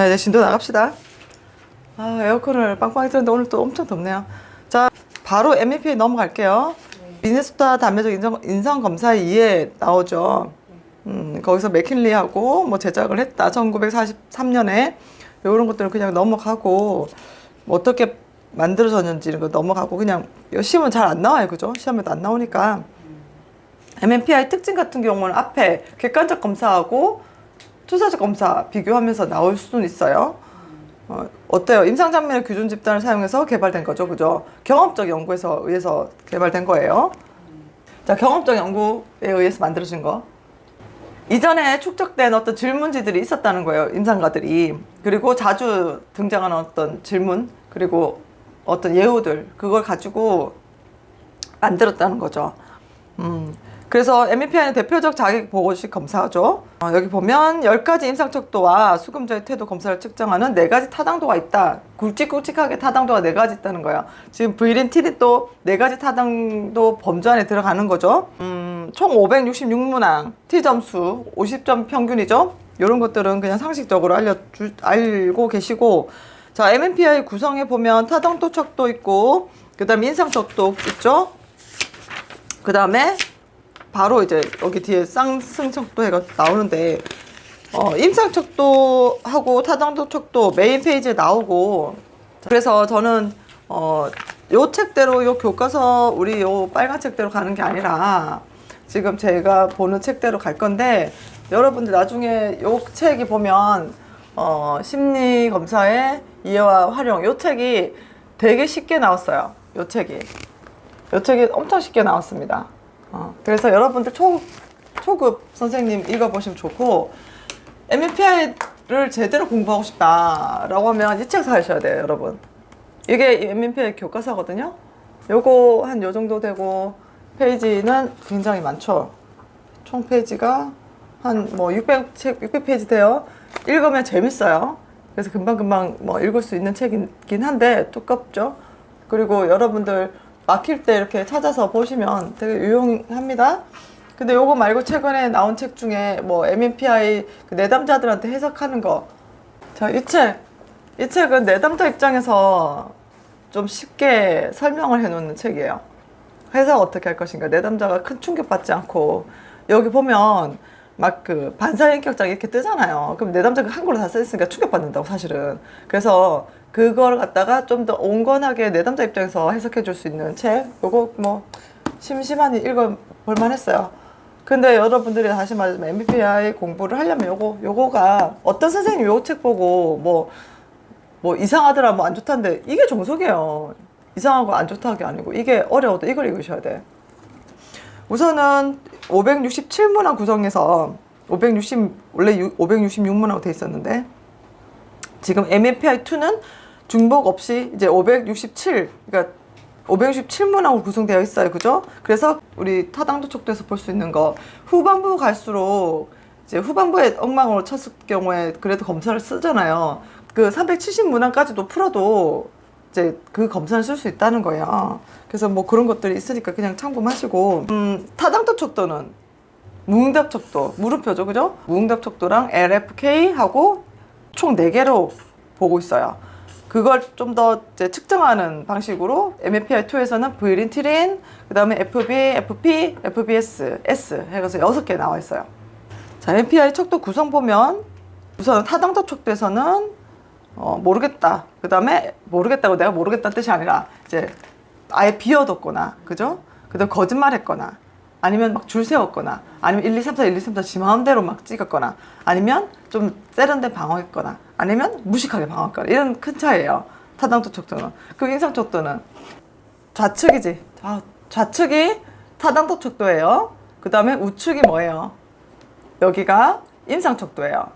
자 이제 진도 나갑시다. 아 에어컨을 빵빵히 틀는데 오늘 또 엄청 덥네요. 자 바로 MEP에 넘어갈게요. 미네소타 담배적 인성, 인성 검사 2에 나오죠. 음, 거기서 맥킨리하고 뭐 제작을 했다. 1943년에 이런 것들은 그냥 넘어가고 뭐 어떻게 만들어졌는지 이런 거 넘어가고 그냥 시험은 잘 안 나와요, 그죠? 시험에도 안 나오니까. MMPI 특징 같은 경우는 앞에 객관적 검사하고 투사적 검사 비교하면서 나올 수는 있어요. 어, 어때요? 임상장면의 규준 집단을 사용해서 개발된 거죠, 그죠? 경험적 연구에서 의해서 개발된 거예요. 자, 경험적 연구에 의해서 만들어진 거. 이전에 축적된 어떤 질문지들이 있었다는 거예요, 임상가들이. 그리고 자주 등장하는 어떤 질문, 그리고 어떤 예우들, 그걸 가지고 만들었다는 거죠. 음. 그래서 MEPI는 대표적 자격 보고식 검사죠. 어, 여기 보면 10가지 임상 척도와 수금자의 태도 검사를 측정하는 4가지 타당도가 있다. 굵직굵직하게 타당도가 4가지 있다는 거예요. 지금 브이린 또 4가지 타당도 범주 안에 들어가는 거죠. 음, 총 566문항, T 점수 50점 평균이죠. 이런 것들은 그냥 상식적으로 알려주, 알고 계시고 자, MMPI 구성에 보면 타당도 척도 있고 그 다음에 인상 척도 있죠. 그 다음에 바로 이제 여기 뒤에 쌍승척도 해가 나오는데 어, 임상척도하고 타당도 척도 메인 페이지에 나오고 그래서 저는 어, 요 책대로 요 교과서 우리 요 빨간 책대로 가는 게 아니라 지금 제가 보는 책대로 갈 건데 여러분들 나중에 요 책이 보면 어, 심리 검사의 이해와 활용 요 책이 되게 쉽게 나왔어요. 요 책이 요 책이 엄청 쉽게 나왔습니다. 어, 그래서 여러분들 초, 초급 선생님 읽어보시면 좋고 MMPI를 제대로 공부하고 싶다라고 하면 이 책 사셔야 돼요, 여러분. 이게 MMPI 교과서거든요. 요거 한 요 정도 되고 페이지는 굉장히 많죠. 총 페이지가 한 뭐 600, 책, 600페이지 돼요. 읽으면 재밌어요. 그래서 금방금방 뭐 읽을 수 있는 책이긴 한데 두껍죠. 그리고 여러분들 막힐 때 이렇게 찾아서 보시면 되게 유용합니다. 근데 요거 말고 최근에 나온 책 중에 뭐 MMPI 그 내담자들한테 해석하는 거. 자, 이 책. 이 책은 내담자 입장에서 좀 쉽게 설명을 해 놓는 책이에요. 해석 어떻게 할 것인가. 내담자가 큰 충격받지 않고 여기 보면 막 그 반사인격장 이렇게 뜨잖아요. 그럼 내담자가 한글로 다 써있으니까 충격받는다고 사실은. 그래서 그걸 갖다가 좀 더 온건하게 내담자 입장에서 해석해 줄 수 있는 책. 요거 뭐 심심하니 읽어 볼 만 했어요. 근데 여러분들이 다시 말하자면 MBTI 공부를 하려면 요거 요거가 어떤 선생님 요 책 보고 뭐뭐 이상하더라 뭐 안 좋다는데 이게 정석이에요. 이상하고 안 좋다는 게 아니고 이게 어려워도 이걸 읽으셔야 돼. 우선은 567문항 구성에서 560 원래 566문항으로 돼 있었는데 지금 MMPI 2는 중복 없이 이제 567 그러니까 567문항으로 구성되어 있어요. 그죠? 그래서 우리 타당도 척도에서 볼 수 있는 거 후반부 갈수록 이제 후반부에 엉망으로 쳤을 경우에 그래도 검사를 쓰잖아요. 그 370문항까지도 풀어도 이제 그 검사를 쓸 수 있다는 거예요. 그래서 뭐 그런 것들이 있으니까 그냥 참고하시고 음, 타당도 척도는 무응답 척도 물음표죠. 그죠? 무응답 척도랑 LFK 하고 총 4개로 보고 있어요. 그걸 좀 더 측정하는 방식으로 MMPI2에서는 V린, T린, 그 다음에 FB, FP, FBS, S 해서 6개 나와 있어요. 자, MPI 척도 구성 보면 우선 타당도 척도에서는 어, 모르겠다. 그 다음에 모르겠다고 내가 모르겠다는 뜻이 아니라 이제 아예 비워뒀거나, 그죠? 그 다음에 거짓말 했거나, 아니면 막 줄 세웠거나, 아니면 1, 2, 3, 4, 1, 2, 3, 4 지 마음대로 막 찍었거나, 아니면 좀 세련된 방어했거나, 아니면 무식하게 방어했거나, 이런 큰 차이예요. 타당도 척도는. 그 인상 척도는 좌측이지. 아, 좌측이 타당도 척도예요. 그 다음에 우측이 뭐예요? 여기가 인상 척도예요.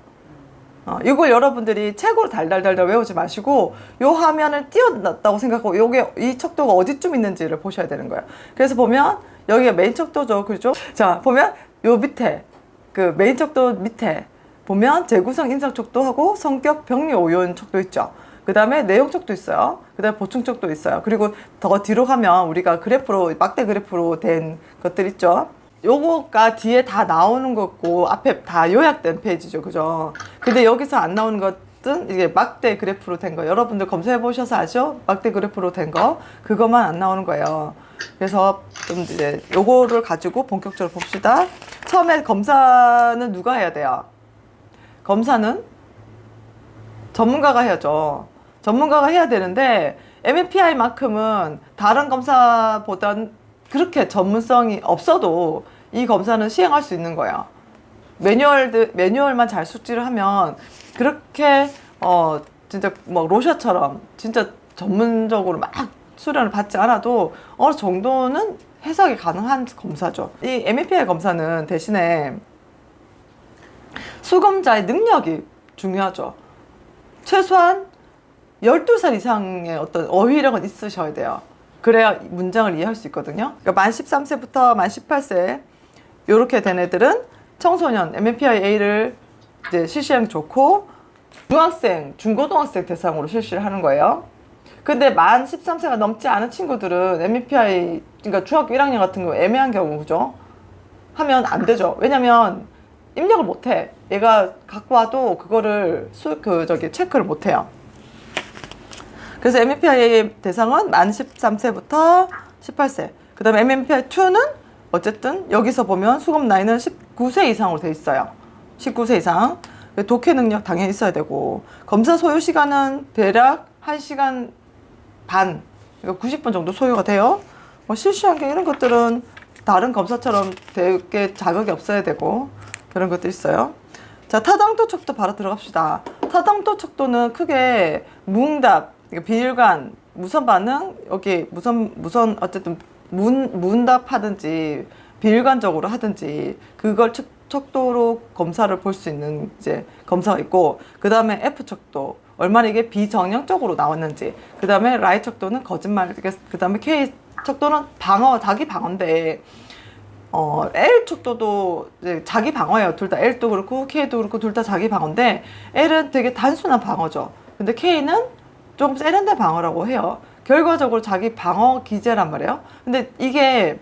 어, 이걸 여러분들이 책으로 달달달달 외우지 마시고 요 화면을 띄워놨다고 생각하고 요게 이 척도가 어디쯤 있는지를 보셔야 되는 거예요. 그래서 보면 여기가 메인 척도죠, 그렇죠? 자 보면 요 밑에 그 메인 척도 밑에 보면 재구성 인상 척도하고 성격 병리 오연 척도 있죠. 그 다음에 내용 척도 있어요. 그 다음에 보충 척도 있어요. 그리고 더 뒤로 가면 우리가 그래프로 막대 그래프로 된 것들 있죠. 요거가 뒤에 다 나오는 거고 앞에 다 요약된 페이지죠. 그죠? 근데 여기서 안 나오는 것 어쨌든 이게 막대 그래프로 된 거 여러분들 검사해 보셔서 아죠? 막대 그래프로 된 거 그것만 안 나오는 거예요. 그래서 좀 이제 요거를 가지고 본격적으로 봅시다. 처음에 검사는 누가 해야 돼요? 검사는 전문가가 해야죠. 전문가가 해야 되는데 MMPI만큼은 다른 검사보단 그렇게 전문성이 없어도 이 검사는 시행할 수 있는 거예요. 매뉴얼 매뉴얼만 잘 숙지를 하면 그렇게 어 진짜 뭐 로샤처럼 진짜 전문적으로 막 수련을 받지 않아도 어느 정도는 해석이 가능한 검사죠. 이 MMPI 검사는 대신에 수검자의 능력이 중요하죠. 최소한 12살 이상의 어떤 어휘력은 있으셔야 돼요. 그래야 문장을 이해할 수 있거든요. 그러니까 만 13세부터 만 18세 이렇게 된 애들은 청소년 MMPI-A를 이제 실시하는 게 좋고 중학생, 중고등학생 대상으로 실시를 하는 거예요. 근데 만 13세가 넘지 않은 친구들은 MMPI 그러니까 중학교 1학년 같은 경우 애매한 경우죠. 하면 안 되죠. 왜냐면 입력을 못 해. 얘가 갖고 와도 그거를 수, 그 저기 체크를 못 해요. 그래서 MMPI 대상은 만 13세부터 18세. 그 다음에 MMPI2는 어쨌든 여기서 보면 수급 나이는 19세 이상으로 돼 있어요. 19세 이상. 독해 능력 당연히 있어야 되고 검사 소요 시간은 대략 1시간 반, 그러니까 90분 정도 소요가 돼요. 뭐 실시한경 이런 것들은 다른 검사처럼 되게 자극이 없어야 되고 그런 것도 있어요. 자, 타당도 척도 바로 들어갑시다. 타당도 척도는 크게 무응답, 그러니까 비일관, 무선 반응, 여기 무선, 무선, 어쨌든 문, 문답 하든지 비일관적으로 하든지 그걸 척, 척도로 검사를 볼 수 있는 이제 검사가 있고 그 다음에 F 척도 얼마나 이게 비정형적으로 나왔는지 그 다음에 라이 척도는 거짓말 그 다음에 K 척도는 방어 자기 방어인데 어, L 척도도 자기 방어예요. 둘 다 L도 그렇고 K도 그렇고 둘 다 자기 방어인데 L은 되게 단순한 방어죠. 근데 K는 조금 세련된 방어라고 해요. 결과적으로 자기 방어 기제란 말이에요. 근데 이게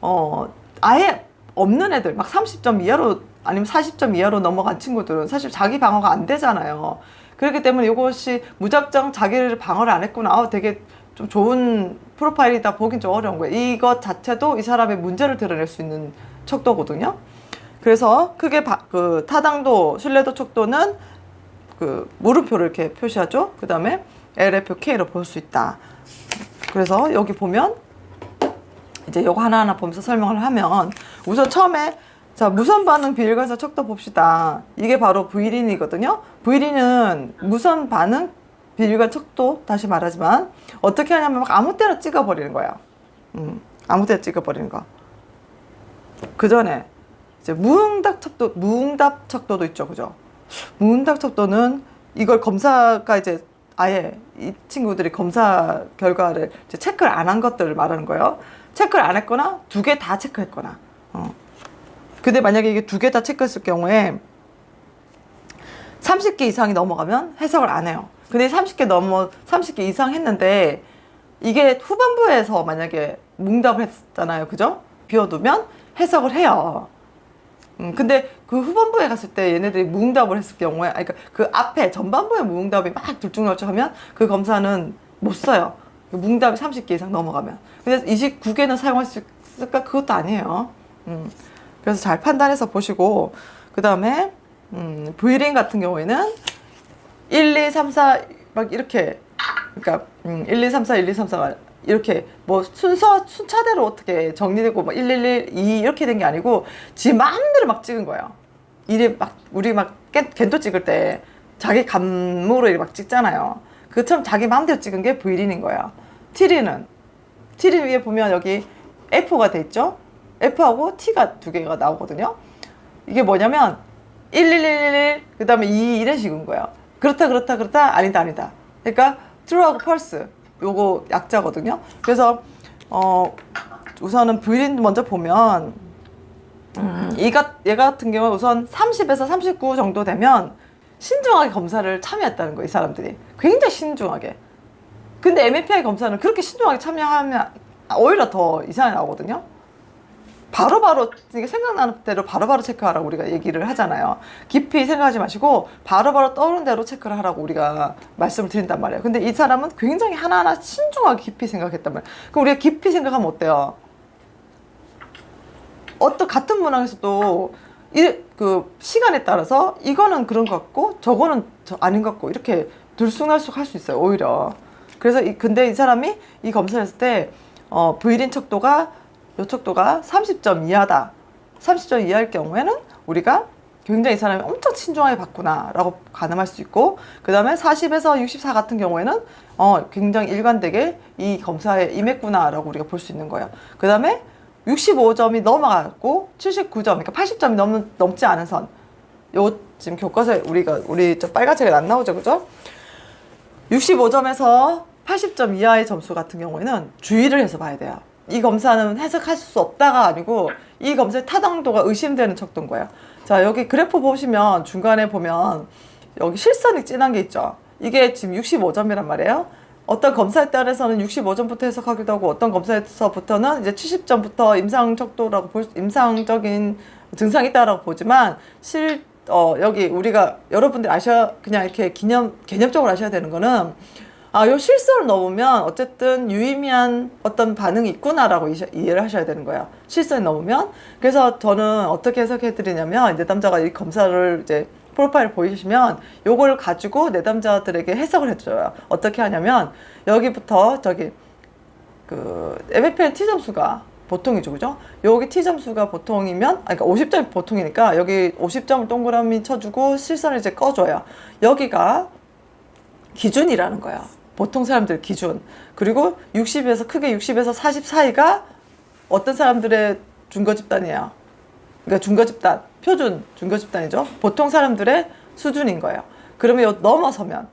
어 아예 없는 애들 막 30점 이하로 아니면 40점 이하로 넘어간 친구들은 사실 자기 방어가 안 되잖아요. 그렇기 때문에 이것이 무작정 자기를 방어를 안 했구나. 아, 되게 좀 좋은 프로파일이다 보긴 좀 어려운 거예요. 이것 자체도 이 사람의 문제를 드러낼 수 있는 척도거든요. 그래서 크게 바, 그 타당도, 신뢰도 척도는 그 물음표를 이렇게 표시하죠. 그 다음에 LF K로 볼 수 있다. 그래서 여기 보면 이제 요거 하나하나 보면서 설명을 하면 우선 처음에 자 무선 반응 비일관사 척도 봅시다. 이게 바로 V1이거든요. V1은 무선 반응 비일관 척도 다시 말하지만 어떻게 하냐면 막 아무 때나 찍어 버리는 거예요. 음, 아무 때나 찍어 버리는 거. 그 전에 이제 무응답 척도 무응답 척도도 있죠, 그죠? 무응답 척도는 이걸 검사가 이제 아예 이 친구들이 검사 결과를 체크를 안 한 것들을 말하는 거예요. 체크를 안 했거나 두 개 다 체크했거나. 어. 근데 만약에 이게 두 개 다 체크했을 경우에 30개 이상이 넘어가면 해석을 안 해요. 근데 30개 넘어 30개 이상 했는데 이게 후반부에서 만약에 뭉답을 했잖아요. 그죠? 비워두면 해석을 해요. 음, 근데 그 후반부에 갔을 때 얘네들이 무응답을 했을 경우에, 아니, 그러니까 그 앞에 전반부에 무응답이 막 들쭉날쭉하면 그 검사는 못 써요. 그 무응답이 30개 이상 넘어가면. 근데 29개는 사용할 수 있을까? 그것도 아니에요. 음, 그래서 잘 판단해서 보시고, 그 다음에, 음, 브이링 같은 경우에는 1, 2, 3, 4, 막 이렇게, 그러니까, 음, 1, 2, 3, 4, 1, 2, 3, 4가 이렇게 뭐 순서 순차대로 어떻게 정리되고 막 111, 2 이렇게 된 게 아니고 지 마음대로 막 찍은 거예요. 이래 막 우리 막 겐- 겐토 찍을 때 자기 감으로 이렇게 막 찍잖아요. 그처럼 자기 마음대로 찍은 게 V1인 거예요. T1은 T1 위에 보면 여기 F가 돼 있죠. F하고 T가 두 개가 나오거든요. 이게 뭐냐면 1111 그다음에 2 이런 식인 거예요. 그렇다 그렇다 그렇다 아니다 아니다. 그러니까 true하고 false 요거 약자거든요. 그래서 어 우선은 브이린 먼저 보면 음, 얘가 얘 같은 경우 우선 30에서 39 정도 되면 신중하게 검사를 참여했다는 거예요. 이 사람들이 굉장히 신중하게. 근데 MAPI 검사는 그렇게 신중하게 참여하면 오히려 더 이상하게 나오거든요. 바로바로 이게 생각나는 대로 바로바로 체크하라고 우리가 얘기를 하잖아요. 깊이 생각하지 마시고 바로바로 떠오르는 대로 체크를 하라고 우리가 말씀을 드린단 말이에요. 근데 이 사람은 굉장히 하나하나 신중하게 깊이 생각했단 말이에요. 그럼 우리가 깊이 생각하면 어때요? 어떤 같은 문항에서도 이그 시간에 따라서 이거는 그런 것 같고 저거는 저 아닌 것 같고 이렇게 들쑥날쑥 할 수 있어요 오히려 그래서 이, 근데 이 사람이 이 검사를 했을 때 어, V린 척도가 요 척도가 30점 이하다 30점 이하일 경우에는 우리가 굉장히 이 사람이 엄청 친중하게 봤구나 라고 가늠할 수 있고 그 다음에 40에서 64 같은 경우에는 어, 굉장히 일관되게 이 검사에 임했구나 라고 우리가 볼 수 있는 거예요 그 다음에 65점이 넘어갔고 79점, 그러니까 80점이 넘, 넘지 않은 선. 요 지금 교과서에 우리가 우리 저 빨간색에 안 나오죠, 그죠? 65점에서 80점 이하의 점수 같은 경우에는 주의를 해서 봐야 돼요. 이 검사는 해석할 수 없다가 아니고 이 검사의 타당도가 의심되는 척도인 거예요. 자, 여기 그래프 보시면 중간에 보면 여기 실선이 진한 게 있죠. 이게 지금 65점이란 말이에요. 어떤 검사에 따라서는 65점부터 해석하기도 하고 어떤 검사에서부터는 이제 70점부터 임상 척도라고 볼 수- 임상적인 증상이 있다라고 보지만 실 어, 여기 우리가 여러분들 아셔 그냥 이렇게 기념 개념적으로 아셔야 되는 거는 아, 요 실선을 넘으면 어쨌든 유의미한 어떤 반응이 있구나라고 이해를 하셔야 되는 거예요. 실선이 넘으면. 그래서 저는 어떻게 해석해 드리냐면 내담자가 이 검사를 이제 프로파일 보이시면 요걸 가지고 내담자들에게 해석을 해줘요. 어떻게 하냐면 여기부터 저기 그 MFL T 점수가 보통이죠, 그죠? 여기 T 점수가 보통이면, 아니, 그러니까 50점이 보통이니까 여기 50점을 동그라미 쳐주고 실선을 이제 꺼줘요. 여기가 기준이라는 거야. 보통 사람들 기준. 그리고 60에서 크게 60에서 40 사이가 어떤 사람들의 중거 집단이에요. 그러니까 중거 집단, 표준 중거 집단이죠. 보통 사람들의 수준인 거예요. 그러면 요 넘어서면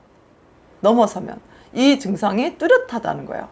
넘어서면 이 증상이 뚜렷하다는 거예요.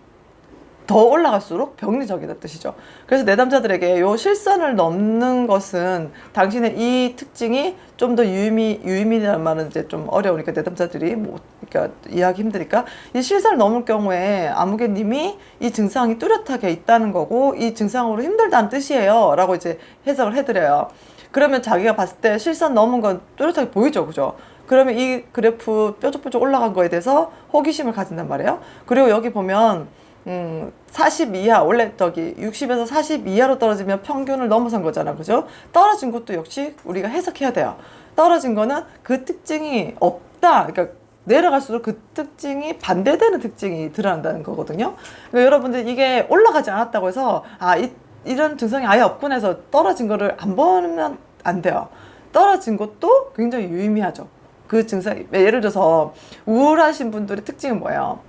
더 올라갈수록 병리적이다 뜻이죠. 그래서 내담자들에게 요 실선을 넘는 것은 당신의 이 특징이 좀 더 유의미 유의미라는 말은 이제 좀 어려우니까 내담자들이 뭐 그러니까 이해하기 힘드니까 이 실선을 넘을 경우에 아무개님이 이 증상이 뚜렷하게 있다는 거고 이 증상으로 힘들다는 뜻이에요 라고 이제 해석을 해드려요. 그러면 자기가 봤을 때 실선 넘은 건 뚜렷하게 보이죠, 그죠? 그러면 이 그래프 뾰족뾰족 올라간 거에 대해서 호기심을 가진단 말이에요. 그리고 여기 보면 음, 40 이하, 원래 저기 60에서 40 이하로 떨어지면 평균을 넘어선 거잖아. 그죠? 떨어진 것도 역시 우리가 해석해야 돼요. 떨어진 거는 그 특징이 없다. 그러니까 내려갈수록 그 특징이 반대되는 특징이 드러난다는 거거든요. 그러니까 여러분들 이게 올라가지 않았다고 해서 아, 이, 이런 증상이 아예 없구나 해서 떨어진 거를 안 보면 안 돼요. 떨어진 것도 굉장히 유의미하죠. 그 증상, 예를 들어서 우울하신 분들의 특징은 뭐예요?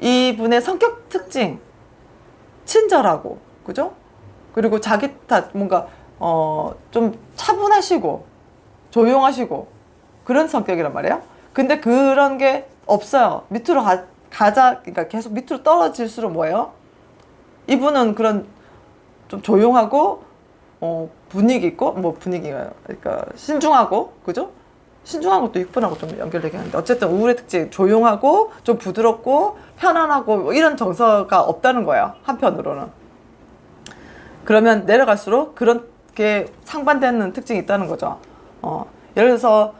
이분의 성격 특징 친절하고 그죠? 그리고 자기 탓 뭔가 어 좀 차분하시고 조용하시고 그런 성격이란 말이에요. 근데 그런 게 없어요. 밑으로 가, 가자 그러니까 계속 밑으로 떨어질수록 뭐예요? 이분은 그런 좀 조용하고 어 분위기 있고 뭐 분위기가 그러니까 신중하고 그죠? 신중한 것도 6분하고 좀 연결되긴 하는데 어쨌든 우울의 특징 조용하고 좀 부드럽고 편안하고 뭐 이런 정서가 없다는 거예요 한편으로는 그러면 내려갈수록 그런 게 상반되는 특징이 있다는 거죠 어, 예를 들어서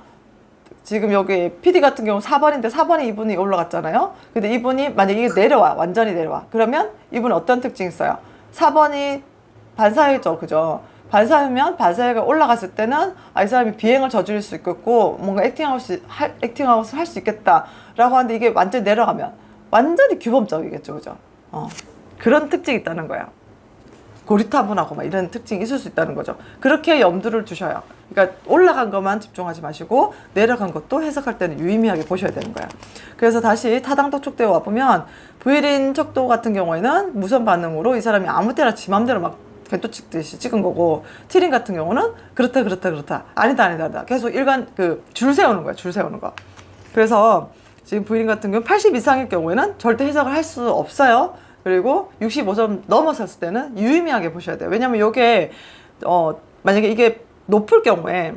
지금 여기 PD 같은 경우 4번인데 4번에 이분이 올라갔잖아요. 근데 이분이 만약에 이게 내려와 완전히 내려와. 그러면 이분은 어떤 특징이 있어요? 4번이 반사회죠 그죠? 반사회면 반사회가 올라갔을 때는 아, 이 사람이 비행을 저지를 수 있겠고 뭔가 액팅아웃이 할, 액팅아웃을 할 수 있겠다라고 하는데 이게 완전히 내려가면 완전히 규범적이겠죠 그죠? 어, 그런 특징이 있다는 거야 고리타분하고 막 이런 특징이 있을 수 있다는 거죠. 그렇게 염두를 두셔요. 그러니까 올라간 것만 집중하지 마시고 내려간 것도 해석할 때는 유의미하게 보셔야 되는 거야. 그래서 다시 타당도 촉대에 와보면 부일인 척도 같은 경우에는 무선 반응으로 이 사람이 아무 때나 지 맘대로 막 겐토 찍듯이 찍은 거고 티린 같은 경우는 그렇다 그렇다 그렇다. 아니다 아니다 아니다. 계속 일관 그줄 세우는 거야 줄 세우는 거. 그래서 지금 부인 같은 경우 80 이상일 경우에는 절대 해석을 할 수 없어요 그리고 65점 넘어섰을 때는 유의미하게 보셔야 돼요 왜냐면 이게 어 만약에 이게 높을 경우에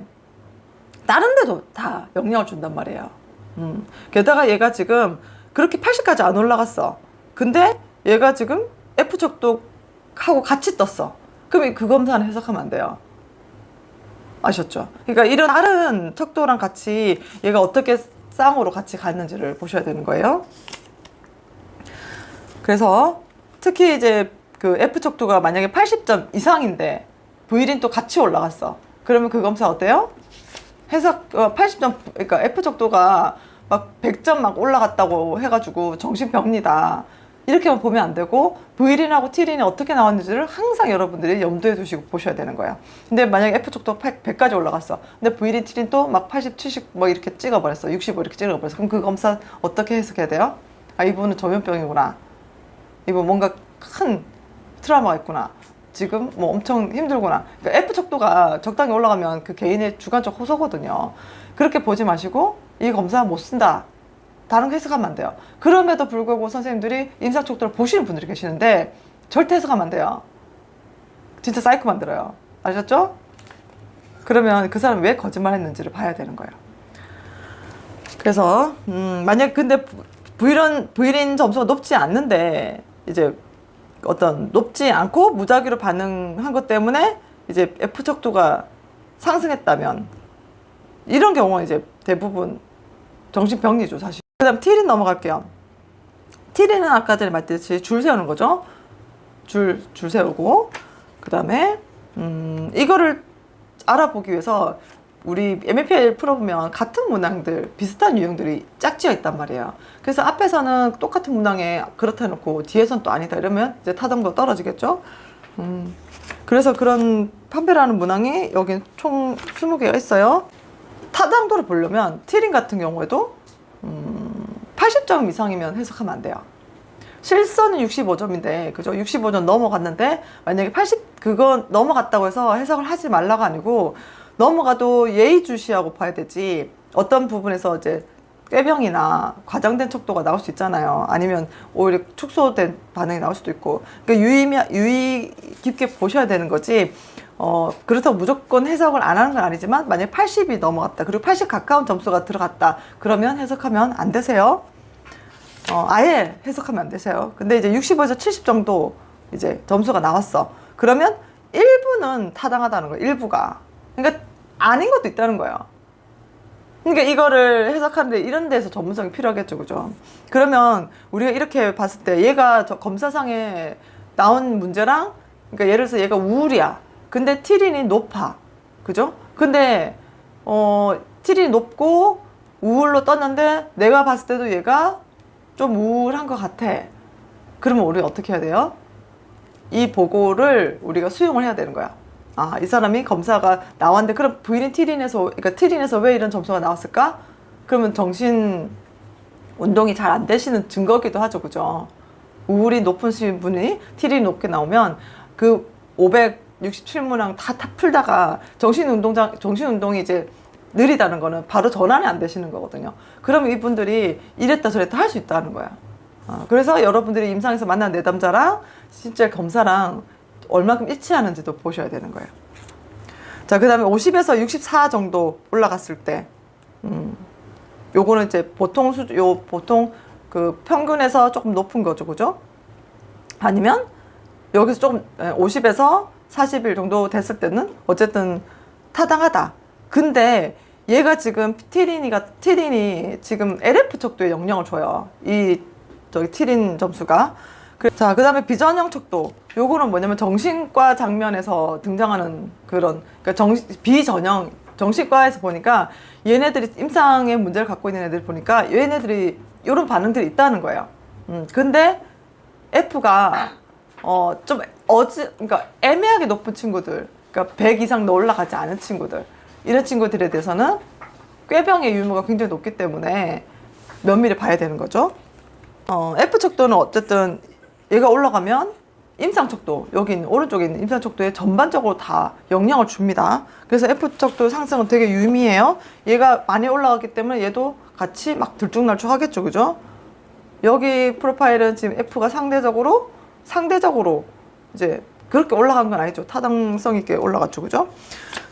다른 데도 다 영향을 준단 말이에요 음. 게다가 얘가 지금 그렇게 80까지 안 올라갔어 근데 얘가 지금 F척도 하고 같이 떴어. 그럼 그 검사는 해석하면 안 돼요. 아셨죠? 그러니까 이런 다른 척도랑 같이 얘가 어떻게 쌍으로 같이 갔는지를 보셔야 되는 거예요. 그래서 특히 이제 그 F 척도가 만약에 80점 이상인데 V린 또 같이 올라갔어. 그러면 그 검사 어때요? 해석 어, 80점 그러니까 F 척도가 막 100점 막 올라갔다고 해가지고 정신병리다. 이렇게만 보면 안 되고 V린하고 T린이 어떻게 나왔는지를 항상 여러분들이 염두에 두시고 보셔야 되는 거예요. 근데 만약에 F 척도 100까지 올라갔어. 근데 V린, T린 또 막 80, 70 뭐 이렇게 찍어버렸어. 65 이렇게 찍어버렸어. 그럼 그 검사 어떻게 해석해야 돼요? 아 이분은 조현병이구나. 이분 뭔가 큰 트라우마가 있구나. 지금 뭐 엄청 힘들구나. 그러니까 F 척도가 적당히 올라가면 그 개인의 주관적 호소거든요. 그렇게 보지 마시고 이 검사 못 쓴다. 다른 거 해석하면 안 돼요. 그럼에도 불구하고 선생님들이 임상 척도를 보시는 분들이 계시는데 절대 해석하면 안 돼요. 진짜 사이코 만들어요. 아셨죠? 그러면 그 사람이 왜 거짓말 했는지를 봐야 되는 거예요. 그래서 음, 만약 근데 V린 V린 점수가 높지 않는데 이제 어떤 높지 않고 무작위로 반응한 것 때문에 이제 F 척도가 상승했다면 이런 경우는 이제 대부분 정신병리죠 사실. 그 다음 T린 넘어갈게요. T린은 아까 전에 말했듯이 줄 세우는 거죠. 줄 줄 세우고 그 다음에 음, 이거를 알아보기 위해서 우리 MFL 풀어보면 같은 문항들 비슷한 유형들이 짝지어 있단 말이에요. 그래서 앞에서는 똑같은 문항에 그렇다 해놓고 뒤에선 또 아니다 이러면 이제 타당도 떨어지겠죠. 음, 그래서 그런 판별하는 문항이 여기 총 20개가 있어요. 타당도를 보려면 티링 같은 경우에도 음, 80점 이상이면 해석하면 안 돼요. 실선은 65점인데 그죠? 65점 넘어갔는데 만약에 80 그거 넘어갔다고 해서 해석을 하지 말라가 아니고 넘어가도 예의주시하고 봐야 되지 어떤 부분에서 이제 꾀병이나 과장된 척도가 나올 수 있잖아요. 아니면 오히려 축소된 반응이 나올 수도 있고 그러니까 유의 유의 깊게 보셔야 되는 거지. 어 그렇다고 무조건 해석을 안 하는 건 아니지만 만약 80이 넘어갔다 그리고 80 가까운 점수가 들어갔다 그러면 해석하면 안 되세요. 어, 아예 해석하면 안 되세요. 근데 이제 65에서 70 정도 이제 점수가 나왔어. 그러면 일부는 타당하다는 거예요. 일부가. 그러니까 아닌 것도 있다는 거예요. 그러니까 이거를 해석하는데 이런 데서 전문성이 필요하겠죠, 그죠? 그러면 우리가 이렇게 봤을 때 얘가 저 검사상에 나온 문제랑 그러니까 예를 들어서 얘가 우울이야. 근데 티린이 높아. 그죠? 근데 어 티린이 높고 우울로 떴는데 내가 봤을 때도 얘가 좀 우울한 것 같아. 그러면 우리 어떻게 해야 돼요? 이 보고를 우리가 수용을 해야 되는 거야. 아, 이 사람이 검사가 나왔는데 그럼 V린 T린에서 그러니까 T린에서 왜 이런 점수가 나왔을까? 그러면 정신 운동이 잘 안 되시는 증거기도 하죠. 그죠? 우울이 높으신 분이 T린이 높게 나오면 그 567문항 다, 다 풀다가 정신 운동장 정신 운동이 이제 느리다는 거는 바로 전환이 안 되시는 거거든요. 그러면 이분들이 이랬다 저랬다 할 수 있다는 거야. 어, 그래서 여러분들이 임상에서 만난 내담자랑 실제 검사랑 얼마큼 일치하는지도 보셔야 되는 거예요. 자, 그 다음에 50에서 64 정도 올라갔을 때, 음, 요거는 이제 보통 수, 요, 보통 그 평균에서 조금 높은 거죠. 그죠? 아니면 여기서 조금 50에서 40일 정도 됐을 때는 어쨌든 타당하다. 근데 얘가 지금 티린이가 티린이 지금 LF 척도에 영향을 줘요. 이 저기 티린 점수가. 그, 자, 그 다음에 비전형 척도. 요거는 뭐냐면 정신과 장면에서 등장하는 그런 그러니까 정 비전형 정신과에서 보니까 얘네들이 임상의 문제를 갖고 있는 애들 보니까 얘네들이 이런 반응들이 있다는 거예요. 음, 근데 F가 어 좀 어지 그러니까 애매하게 높은 친구들, 그러니까 100 이상 올라가지 않은 친구들 이런 친구들에 대해서는 꾀병의 유무가 굉장히 높기 때문에 면밀히 봐야 되는 거죠. 어, F 척도는 어쨌든 얘가 올라가면 임상 척도 여기 있는 오른쪽에 있는 임상 척도에 전반적으로 다 영향을 줍니다. 그래서 F 척도 상승은 되게 유의미해요. 얘가 많이 올라갔기 때문에 얘도 같이 막 들쭉날쭉 하겠죠, 그죠? 여기 프로파일은 지금 F가 상대적으로 상대적으로 이제 그렇게 올라간 건 아니죠. 타당성 있게 올라갔죠, 그죠?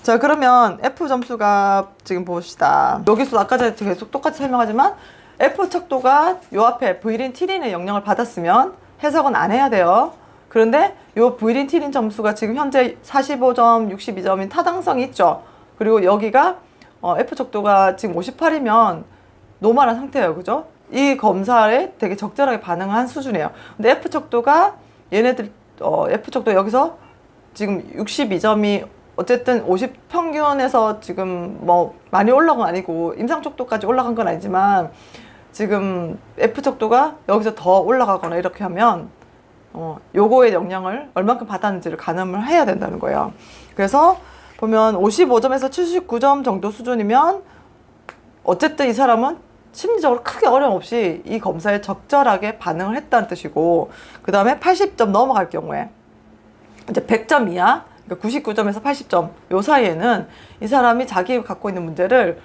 자, 그러면 F 점수가 지금 봅시다. 여기서 아까 전에 계속 똑같이 설명하지만 F 척도가 요 앞에 V린, T린의 영향을 받았으면 해석은 안 해야 돼요. 그런데 요 부이린 티린 점수가 지금 현재 45점, 62점인 타당성이 있죠. 그리고 여기가 어, F 척도가 지금 58이면 노멀한 상태예요. 그죠? 이 검사에 되게 적절하게 반응한 수준이에요. 근데 F 척도가 얘네들 어, F 척도 여기서 지금 62점이 어쨌든 50 평균에서 지금 뭐 많이 올라간 건 아니고 임상 척도까지 올라간 건 아니지만 지금 F 척도가 여기서 더 올라가거나 이렇게 하면 어, 요거의 영향을 얼만큼 받았는지를 가늠을 해야 된다는 거예요. 그래서 보면 55점에서 79점 정도 수준이면 어쨌든 이 사람은 심리적으로 크게 어려움 없이 이 검사에 적절하게 반응을 했다는 뜻이고 그 다음에 80점 넘어갈 경우에 이제 100점 이하 그러니까 99점에서 80점 요 사이에는 이 사람이 자기 갖고 있는 문제를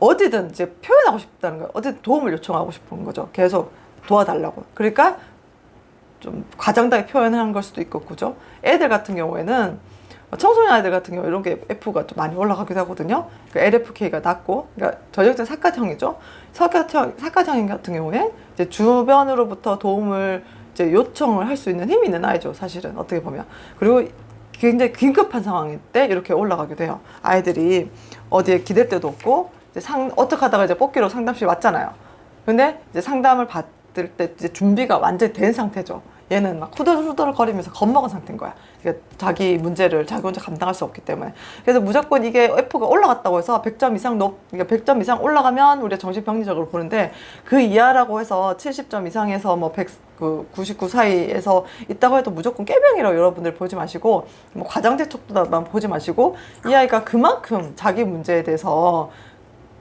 어디든 이제 표현하고 싶다는 거예요. 어디든 도움을 요청하고 싶은 거죠. 계속 도와달라고. 그러니까 좀 과장되게 표현하는 걸 수도 있고 그죠? 애들 같은 경우에는 청소년 아이들 같은 경우 이런 게 F가 좀 많이 올라가기도 하거든요. 그러니까 LFK가 낮고, 그러니까 전형적인 사과형이죠. 사과형, 사과형 같은 경우에 이제 주변으로부터 도움을 이제 요청을 할 수 있는 힘이 있는 아이죠. 사실은 어떻게 보면 그리고 굉장히 긴급한 상황일 때 이렇게 올라가기도 해요. 아이들이 어디에 기댈 데도 없고 이제 상 어떻게 하다가 이제 뽑기로 상담실 왔잖아요. 근데 이제 상담을 받을 때 이제 준비가 완전히 된 상태죠. 얘는 막 후들후들 거리면서 겁먹은 상태인 거야. 그러니까 자기 문제를 자기 혼자 감당할 수 없기 때문에. 그래서 무조건 이게 F가 올라갔다고 해서 100점 이상 높, 그러니까 100점 이상 올라가면 우리가 정신병리적으로 보는데 그 이하라고 해서 70점 이상에서 뭐 100, 그 99 사이에서 있다고 해도 무조건 깨병이라고 여러분들 보지 마시고 뭐 과장대 척도만 보지 마시고 이 아이가 그만큼 자기 문제에 대해서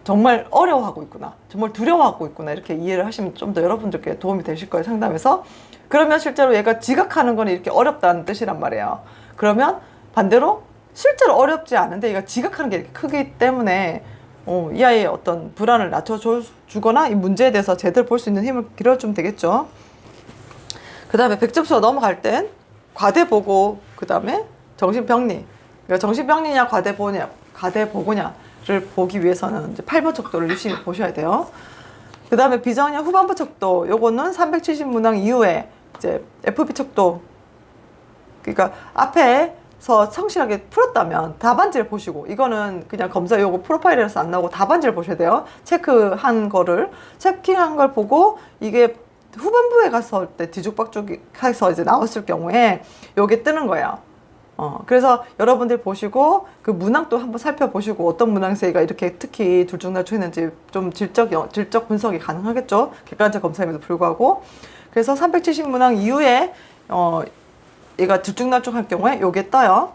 정말 어려워하고 있구나. 정말 두려워하고 있구나. 이렇게 이해를 하시면 좀 더 여러분들께 도움이 되실 거예요. 상담에서. 그러면 실제로 얘가 지각하는 거는 이렇게 어렵다는 뜻이란 말이에요. 그러면 반대로 실제로 어렵지 않은데 얘가 지각하는 게 이렇게 크기 때문에 어, 이 아이의 어떤 불안을 낮춰주거나 이 문제에 대해서 제대로 볼 수 있는 힘을 길러주면 되겠죠. 그 다음에 100점수가 넘어갈 땐 과대보고, 그 다음에 정신병리. 그러니까 정신병리냐, 과대보냐, 과대보고냐 를 보기 위해서는 이제 8번 척도를 유심히 보셔야 돼요. 그 다음에 비정형 후반부 척도, 요거는 370 문항 이후에 이제 FB 척도. 그러니까 앞에서 성실하게 풀었다면 답안지를 보시고, 이거는 그냥 검사 요거 프로파일에서 안 나오고 답안지를 보셔야 돼요. 체크한 거를. 체킹한 걸 보고, 이게 후반부에 갔을 때 뒤죽박죽 해서 이제 나왔을 경우에 요게 뜨는 거예요. 어, 그래서 여러분들 보시고 그 문항도 한번 살펴보시고 어떤 문항세가 이렇게 특히 둘중날 초했는지 좀 질적, 영- 질적 분석이 가능하겠죠. 객관적 검사임에도 불구하고. 그래서 370 문항 이후에 어, 얘가 들쭉날쭉할 경우에 요게 떠요.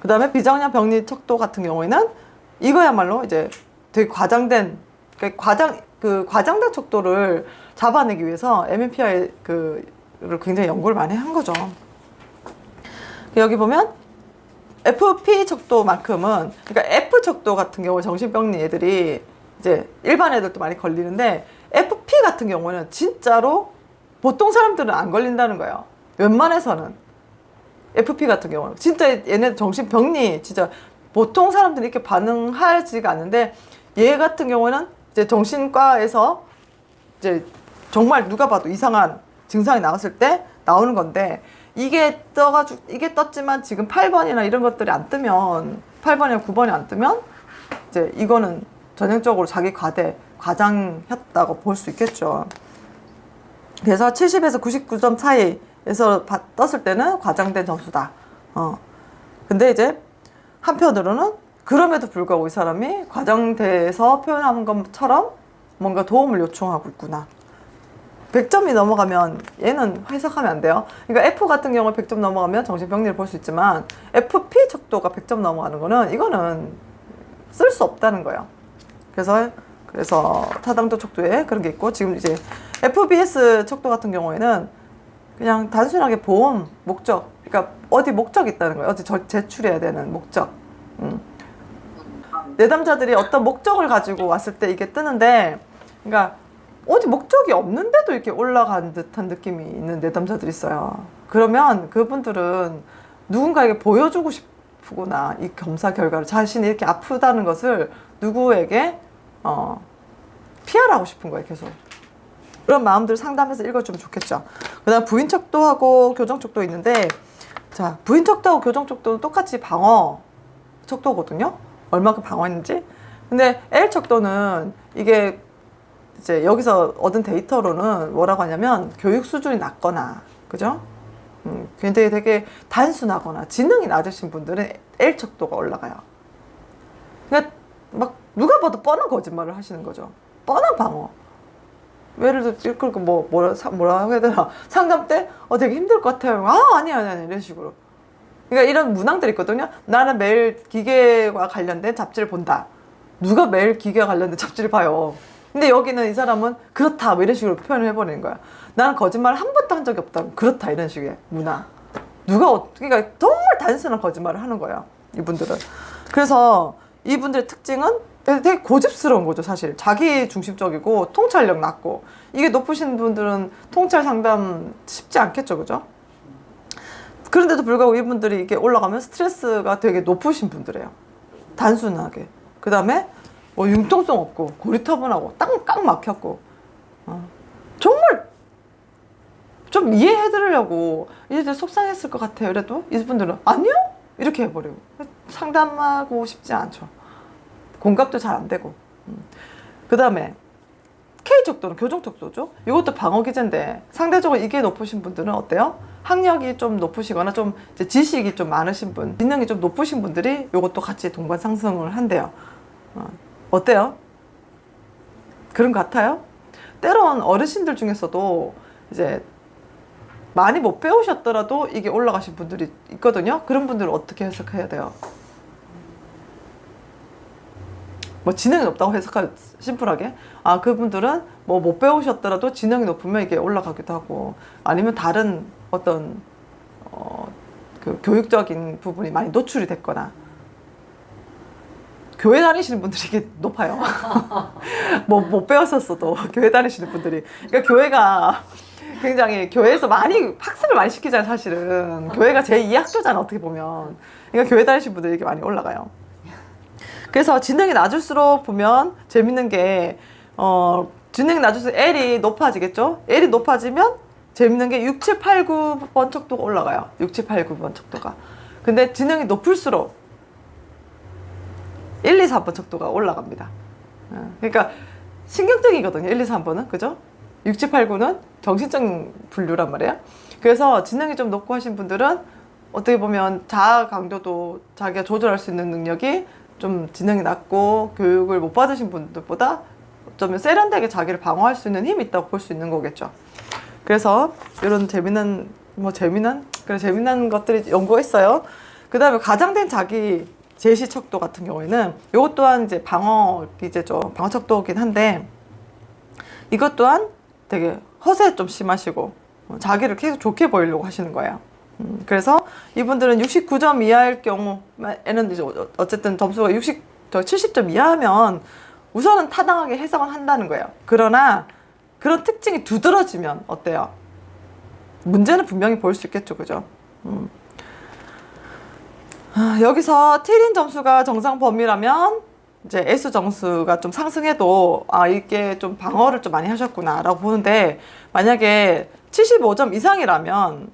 그 다음에 비정량 병리 척도 같은 경우에는 이거야말로 이제 되게 과장된, 그러니까 과장, 그 과장된 척도를 잡아내기 위해서 MMPI 그를 굉장히 연구를 많이 한 거죠. 여기 보면 FP 척도만큼은 그러니까 F 척도 같은 경우 정신병리 애들이 이제 일반 애들도 많이 걸리는데 FP 같은 경우는 진짜로 보통 사람들은 안 걸린다는 거예요. 웬만해서는 FP 같은 경우는 진짜 얘네 정신병리 진짜 보통 사람들이 이렇게 반응하지가 않는데 얘 같은 경우는 이제 정신과에서 이제 정말 누가 봐도 이상한 증상이 나왔을 때 나오는 건데 이게 떠가지고 이게 떴지만 지금 8번이나 이런 것들이 안 뜨면 8번이나 9번이 안 뜨면 이제 이거는 전형적으로 자기 과대 과장했다고 볼 수 있겠죠. 그래서 70에서 99점 사이에서 바- 떴을 때는 과장된 점수다. 어. 근데 이제 한편으로는 그럼에도 불구하고 이 사람이 과장돼서 표현하는 것처럼 뭔가 도움을 요청하고 있구나. 100점이 넘어가면 얘는 해석하면 안 돼요. 그러니까 F 같은 경우 100점 넘어가면 정신병리를 볼 수 있지만 FP 척도가 100점 넘어가는 거는 이거는 쓸 수 없다는 거예요. 그래서 그래서 타당도 척도에 그런 게 있고 지금 이제 FBS 척도 같은 경우에는 그냥 단순하게 보험 목적, 그러니까 어디 목적이 있다는 거예요. 어디 저- 제출해야 되는 목적. 음. 내담자들이 어떤 목적을 가지고 왔을 때 이게 뜨는데, 그러니까 어디 목적이 없는데도 이렇게 올라간 듯한 느낌이 있는 내담자들이 있어요. 그러면 그분들은 누군가에게 보여주고 싶구나. 이 검사 결과를 자신이 이렇게 아프다는 것을 누구에게 어, 피하라고 싶은 거예요, 계속. 그런 마음들 상담해서 읽어주면 좋겠죠. 그 다음 부인 척도하고 교정 척도 있는데 자 부인 척도하고 교정 척도는 똑같이 방어 척도거든요. 얼마큼 방어했는지. 근데 L 척도는 이게 이제 여기서 얻은 데이터로는 뭐라고 하냐면 교육 수준이 낮거나 그죠? 음, 굉장히 되게 단순하거나 지능이 낮으신 분들은 L 척도가 올라가요. 그러니까 막 누가 봐도 뻔한 거짓말을 하시는 거죠. 뻔한 방어. 예를 들어 그러니까 뭐 뭐라 사- 뭐라 해야 되나 상담 때 어 되게 힘들 것 같아요. 아 아니야 아니야. 이런 식으로. 그러니까 이런 문항들이 있거든요. 나는 매일 기계와 관련된 잡지를 본다. 누가 매일 기계와 관련된 잡지를 봐요. 근데 여기는 이 사람은 그렇다 뭐 이런 식으로 표현을 해버리는 거야. 나는 거짓말을 한 번도 한 적이 없다. 그렇다 이런 식의 문화. 누가 어, 그러니까 정말 단순한 거짓말을 하는 거야. 이분들은. 그래서 이분들의 특징은 되게 고집스러운 거죠, 사실. 자기 중심적이고 통찰력 낮고 이게 높으신 분들은 통찰 상담 쉽지 않겠죠, 그죠? 그런데도 불구하고 이분들이 이게 올라가면 스트레스가 되게 높으신 분들이에요. 단순하게. 그 다음에 뭐 융통성 없고 고리타분하고 땅깡 막혔고 어. 정말 좀 이해해 드리려고 이들 속상했을 것 같아요. 이래도 이분들은 아니요 이렇게 해버리고 상담하고 싶지 않죠. 공감도 잘 안 되고. 그 다음에 K 척도는 교정 척도죠. 이것도 방어 기제인데 상대적으로 이게 높으신 분들은 어때요? 학력이 좀 높으시거나 좀 이제 지식이 좀 많으신 분, 지능이 좀 높으신 분들이 이것도 같이 동반 상승을 한대요. 어, 어때요? 그런 것 같아요? 때론 어르신들 중에서도 이제 많이 못 배우셨더라도 이게 올라가신 분들이 있거든요. 그런 분들은 어떻게 해석해야 돼요? 뭐 지능이 높다고 해석할 심플하게 아 그분들은 뭐 못 배우셨더라도 지능이 높으면 이게 올라가기도 하고 아니면 다른 어떤 어 그 교육적인 부분이 많이 노출이 됐거나 교회 다니시는 분들이 이게 높아요. 뭐 못 배웠었어도 교회 다니시는 분들이 그러니까 교회가 굉장히 교회에서 많이 학습을 많이 시키잖아요 사실은 교회가 제2 학교잖아 어떻게 보면 그러니까 교회 다니시는 분들이 이렇게 많이 올라가요. 그래서 지능이 낮을수록 보면 재밌는 게, 어, 지능이 낮을수록 L이 높아지겠죠? L이 높아지면 재밌는 게 6, 7, 8, 9번 척도가 올라가요. 6, 7, 8, 9번 척도가. 근데 지능이 높을수록 1, 2, 4번 척도가 올라갑니다. 어, 그러니까 신경적이거든요. 1, 2, 3번은. 그죠? 6, 7, 8, 9는 정신적 분류란 말이에요. 그래서 지능이 좀 높고 하신 분들은 어떻게 보면 자아 강도도 자기가 조절할 수 있는 능력이 좀 지능이 낮고 교육을 못 받으신 분들보다 어쩌면 세련되게 자기를 방어할 수 있는 힘이 있다고 볼 수 있는 거겠죠. 그래서 이런 재미난 뭐 재미난 그래 재미난 것들이 연구가 있어요. 그 다음에 가장된 자기 제시 척도 같은 경우에는 이것 또한 이제 방어 기제죠. 방어 척도긴 한데 이것 또한 되게 허세 좀 심하시고 어, 자기를 계속 좋게 보이려고 하시는 거예요. 음, 그래서 이분들은 69점 이하일 경우에는 이제 어- 어쨌든 점수가 60, 저 70점 이하면 우선은 타당하게 해석은 한다는 거예요. 그러나 그런 특징이 두드러지면 어때요? 문제는 분명히 보일 수 있겠죠, 그죠? 음. 아, 여기서 티린 점수가 정상 범위라면 이제 S 점수가 좀 상승해도 아 이게 좀 방어를 좀 많이 하셨구나 라고 보는데 만약에 75점 이상이라면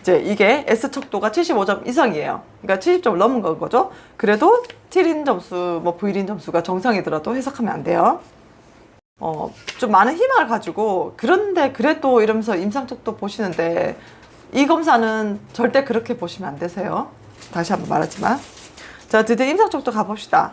이제 이게 S 척도가 75점 이상이에요. 그러니까 70점을 넘은 건 거죠. 그래도 T린 점수, 뭐 V린 점수가 정상이더라도 해석하면 안 돼요. 어, 좀 많은 희망을 가지고 그런데 그래도 이러면서 임상 척도 보시는데 이 검사는 절대 그렇게 보시면 안 되세요. 다시 한번 말하지만 자 드디어 임상 척도 가봅시다.